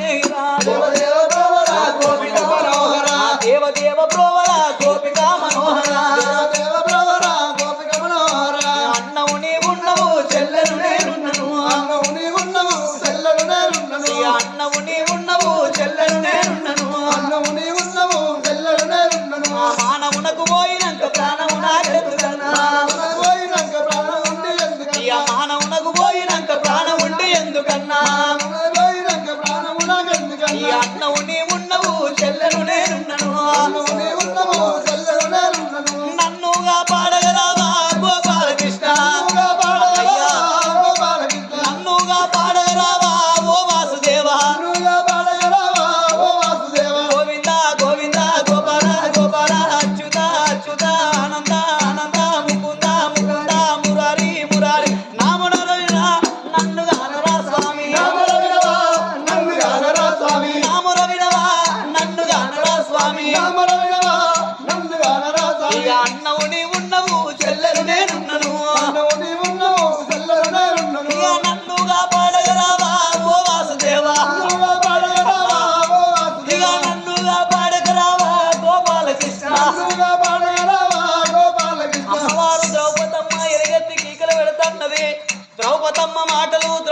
దేవ దేవ బ్రోవరా గోపిక మనోహర దేవదేవ బ్రోవర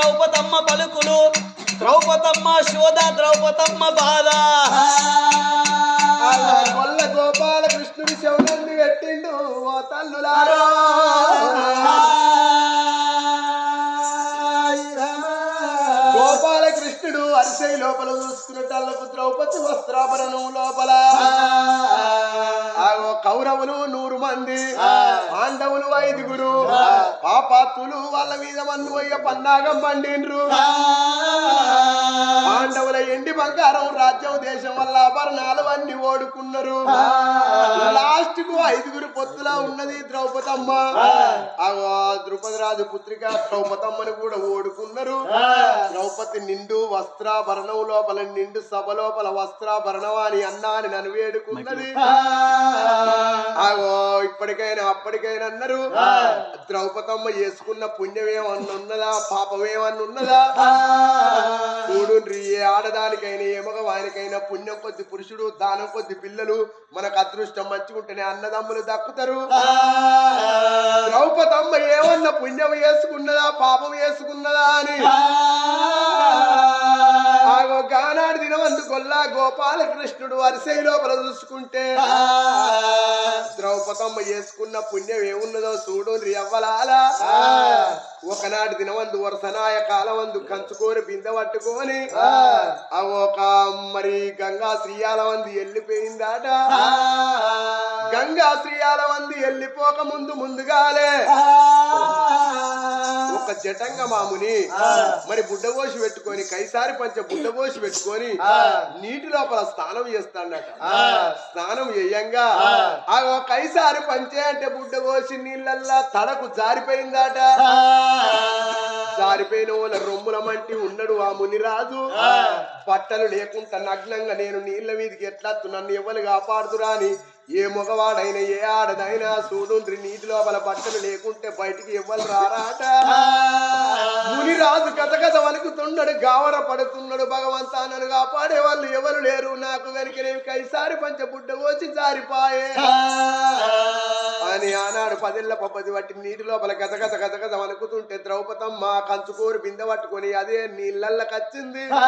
ద్రౌపదమ్మ పలుకులు. ద్రౌపదమ్మ శోధ ద్రౌపదమ్మ బాధ. కొల్ల గోపాల కృష్ణుడి శవనంది పెట్టిండు ఓ తల్లులారో. గోపాల కృష్ణుడు అరిసై లోపల చూసుకున్నట్టు ద్రౌపది వస్త్రాభరణం లోపల. కౌరవులు నూరు మంది. పాండవులు ఐదుగురు. పాపాత్తులు వాళ్ళ మీద మన్ను అయ్య పన్నాగం పండిండ్రు పాండవుల ఎండి బంగారం రాజ్యం దేశం వల్ల ఆభరణాలు అన్ని ఓడుకున్నారు. లాస్ట్కు ఐదుగురు పొత్తులా ఉన్నది ద్రౌపదమ్మ. ద్రుపది రాజు పుత్రిక ద్రౌపదమ్మని కూడా ఓడుకున్నారు. ద్రౌపది నిండు వస్త్రాభరణం లోపల నిండు సభ లోపల వస్త్రాభరణం అని అన్నా అని నన్ను వేడుకున్నది. ఆగో ఇప్పటికైనా అప్పటికైనా అన్నారు. ద్రౌపదమ్మ చేసుకున్న పుణ్యం ఏమన్నా ఉన్నదా? చూడు ఏ ఆడదానికైనా ఏ మగవానికైనా పుణ్యం కొద్ది పురుషుడు దానం కొద్ది పిల్లలు మనకు అదృష్టం మంచిగుంటేనే అన్నదమ్ములు దక్కుతారు. ద్రౌపదమ్మ ఏమన్నా పుణ్యం వేసుకున్నదా పాపం వేసుకున్నదా అని? ఆగో దినవందు కొల్లా గోపాలకృష్ణుడు వరిసై లోపల చూసుకుంటే ద్రౌపదమ్మ చేసుకున్న పుణ్యం ఏమున్నదో చూడు అవ్వలాలా. ఒకనాటి దినవందు వరుసనాయ కాలవందు కంచుకోరి బిందె పట్టుకొని ఒక మరి గంగా శ్రీయాల వంది వెళ్ళిపోయిందాట గంగా శ్రీయాల వంది వెళ్ళిపోక ముందు ముందుగాలే ఒక జటంగ మాముని. మరి బుడ్డబోసి పెట్టుకొని కైసారి పంచ బుడ్డబోసి పెట్టుకొని నీటి లోపల స్నానం చేస్తాడట. స్నానం చేయంగా ఆ. కైసారి పంచే అంటే బుడ్డబోసి నీళ్ళల్లా తడకు జారిపోయిందాట. జారిపోయిన వాళ్ళ రొమ్ముల మంటి ఉన్నాడు ఆ మునిరాజు. బట్టలు లేకుండా నగ్నంగా నేను నీళ్ళ మీదకి ఎట్లా నన్ను ఎవరు కాపాడుతురా అని ఏ మగవాడైనా ఏ ఆడదైనా చూడుండ్రి నీటి లోపల బట్టలు లేకుంటే బయటికి ఎవ్వరు రారాట? మునిరాజు కథ కథ వణుకుతున్నాడు గావర పడుతున్నాడు. భగవంతా నన్ను కాపాడే వాళ్ళు ఎవరు లేరు? నాకు వెనక నేను కైసారి పంచ బుడ్డ వచ్చి జారిపాయే అని ఆనాడు పదిళ్ళ పప్పది పట్టి నీటి లోపల గత గత గత గత వణుకుతుంటే ద్రౌపదమ్మ కంచుకోరు బిందె పట్టుకొని అదే నీళ్ళల్లకొచ్చింది ఆ.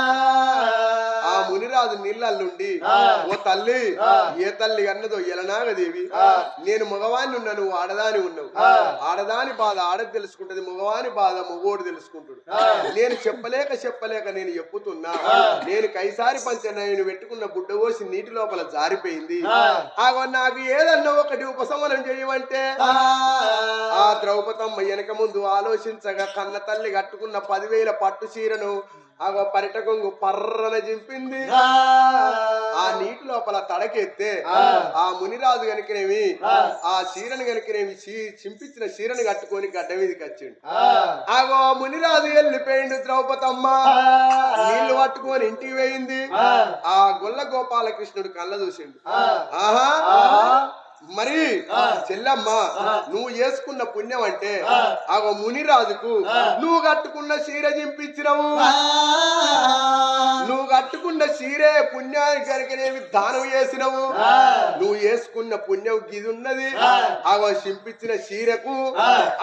మునిరాజు నీళ్ళల్లుండి ఓ తల్లి ఏ తల్లి అన్నదో ఎలనాగదేవి నేను మగవాణ్ణి ఉన్నా నువ్వు ఆడదాని ఉన్నావు. ఆడదాని బాధ ఆడ తెలుసుకుంటది మగవాని బాధ మగోడు తెలుసుకుంటాడు. నేను చెప్పలేక చెప్పలేక నేను చెప్పుతున్నా నేను కైసారి పంచ నేను పెట్టుకున్న బుడ్డ పోసి నీటి లోపల జారిపోయింది. నాకు ఏదన్నా ఒకటి ఉపశమనం చేయమంటే ఆ. ద్రౌపదమ్మ వెనక ముందు ఆలోచించగా కన్న తల్లి కట్టుకున్న పదివేల పట్టు చీరను ఆగో పరిటకొంగు పర్రన చింపింది. ఆ. నీటి లోపల తడకెత్తే ఆ. మునిరాజు గనుకనేమి ఆ. చీరను గనుకనేమి చింపించిన చీరను కట్టుకొని గడ్డ మీదకి వచ్చిండు. ఆగో మునిరాజు వెళ్ళిపోయిండు ద్రౌపదమ్మ. నీళ్ళు పట్టుకొని ఇంటికి పోయింది. ఆ. గొల్ల గోపాలకృష్ణుడు కళ్ళ చూసిండు. ఆహా మరి చెల్లమ్మ నువ్వు చేసుకున్న పుణ్యం అంటే ఆ. మునిరాజుకు నువ్వు కట్టుకున్న చీర చింపించినవు. నువ్వు కట్టు వేసుకున్న చీరే పుణ్యానికి కనుకనేమి దానం చేసినవు. నువ్వు వేసుకున్న పుణ్యం గిది ఉన్నది అవ చింపించిన చీరకు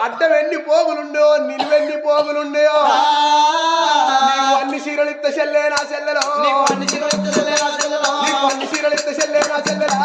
అడ్డం ఎన్ని పోగులుండో నిలువెన్ని పోగులుండయో. నీకు అన్ని చీరలు ఇత్త చెల్లే నా చెల్లెలో. నీకు అన్ని చీరలు ఇత్త చెల్లే నా చెల్లెలా.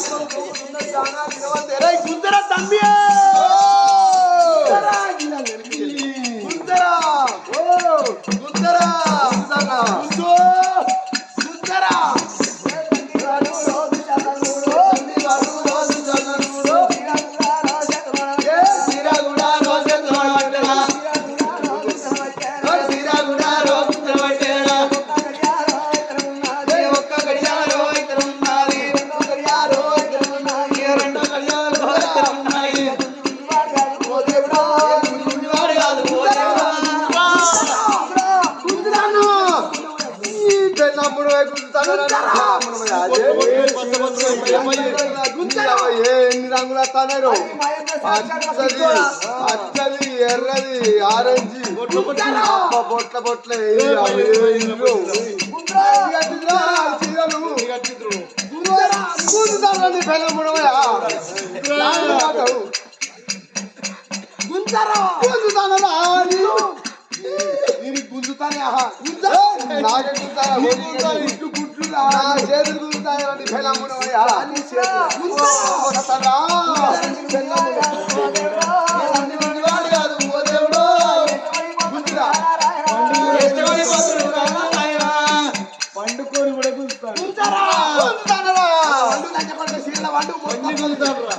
Son de y juntará también. ఎన్ని రంగులు వస్తాను అచ్చది అచ్చది ఎర్రది ఆరెంజ్ బొట్ల బొట్ల గుంజుతానరా నేను గుంజుతానే ఆహా. నాకే గుంజుతాయా గుంజు గుడ్లు నా చేతులు గుంజరా గుంజువాడు కాదు ఓ దేవుడు గుంజురా పండుకొని కూడా.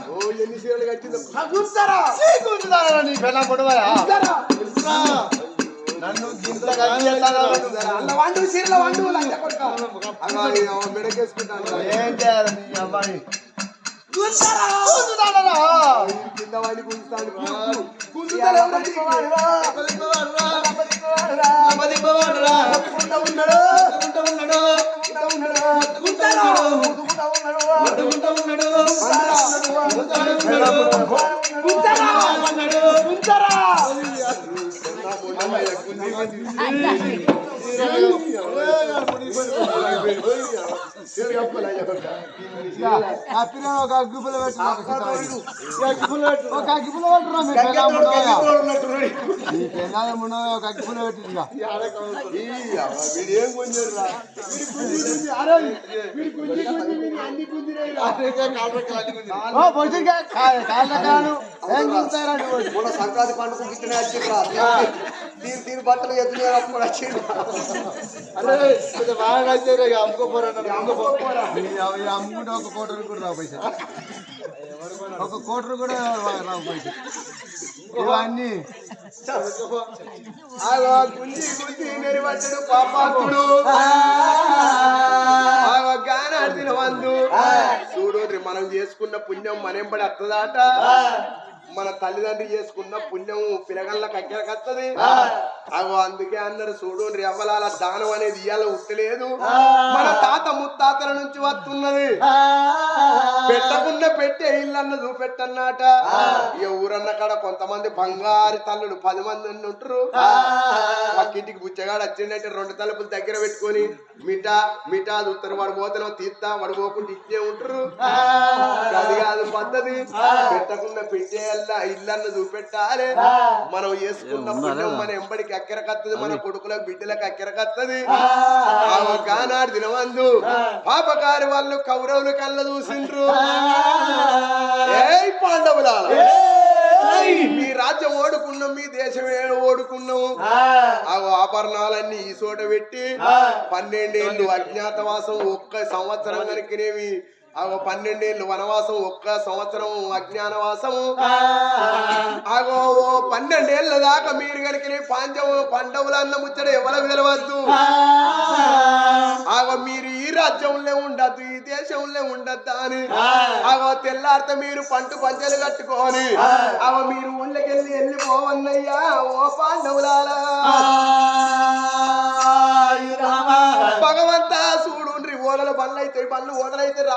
ఓ ఎన్ని సీరలు కట్టిందో. నీ గుంజరా నన్ను గింత వండు సీరల వండు లంచ కొడుక అలా మెడకేసుకుంటాను ఏం చేయాలి? నీ అమ్మాయి కింద వాడి గుంజుతాడు గుంజుతాడు ఉన్నాడు ఆ పిల్లలు ఒక అగ్గిపుల్ల పెట్టు? ఒక మీ కాళ్ళ కాను. ఏం సంక్రాంతి పండుగ దీని దీని బట్టలు ఎత్తులు అప్పుడు అరే, కొంచెం బాగా ఇక. ఈ అవి అమ్ముకుంటే ఒక కోటరు కూడా రావు పైసలు. ఒక కోటరు కూడా రావు ఇవన్నీ. గుంజి గుంజి నెరవచ్చడు గానాడిన వందు చూడు మనం చేసుకున్న పుణ్యం మనంబడి అత్తదాట. మన తల్లిదండ్రి చేసుకున్న పుణ్యం పిలగళ్ళకి అక్కడికత్తది అగో అందుకే అన్నారు చూడు రెవ్వలాల దానం అనేది ఇవాళ ఉట్టలేదు. మన తాత నుంచి వస్తున్నది పెట్టకుండా పెట్టే ఇల్లన్న చూపెట్టన్నట. ఇక ఊరన్న కాడ కొంతమంది బంగారు తల్లులు పది మంది ఉంటారు పక్కింటికి బుచ్చగాడు వచ్చిందంటే రెండు తలుపులు దగ్గర పెట్టుకొని మిఠా మిఠా చూస్తారు వాడు పోతేనో తీస్తా వాడు పోకుండా ఇచ్చే ఉంటారు అది కాదు పద్ధతి. పెట్టకుండా పెట్టేయాల ఇల్లన్న చూపెట్టాలి. మనం వేసుకున్న పుణ్యం మన ఎంబడికి అక్కరకత్తది మన కొడుకులకు బిడ్డలకు అక్కరకత్తది గానాడు దినవందు పాపకారి వాళ్ళు కౌరవులు కళ్ళ చూసిండ్రు. ఏయ్ పాండవులాల మీ రాజ్యం ఓడుకున్నాం మీ దేశం ఓడుకున్నాం. ఆ. ఆభరణాలన్నీ ఈ చోట పెట్టి పన్నెండేళ్ళు అజ్ఞాతవాసం ఒక్క సంవత్సరం కనుకనేవి ఆగో పన్నెండేళ్ళు వనవాసం ఒక్క సంవత్సరం అజ్ఞానవాసము ఆగో ఓ పన్నెండేళ్ళ దాకా మీరు కనుక పాంచము పండవులు అన్న ముచ్చట మీరు ఈ రాజ్యంలో ఉండద్దు ఈ దేశంలో ఉండద్దు అని. ఆగో తెల్లారితే మీరు పంట పంచలు కట్టుకొని ఆగో మీరు ఊళ్ళకెళ్ళి వెళ్ళిపోవన్నయ్యా ఓ పాండవులారా. భగవంతా చూడు ఓడల బండ్లు అయితే బండ్లు ఓడలైతే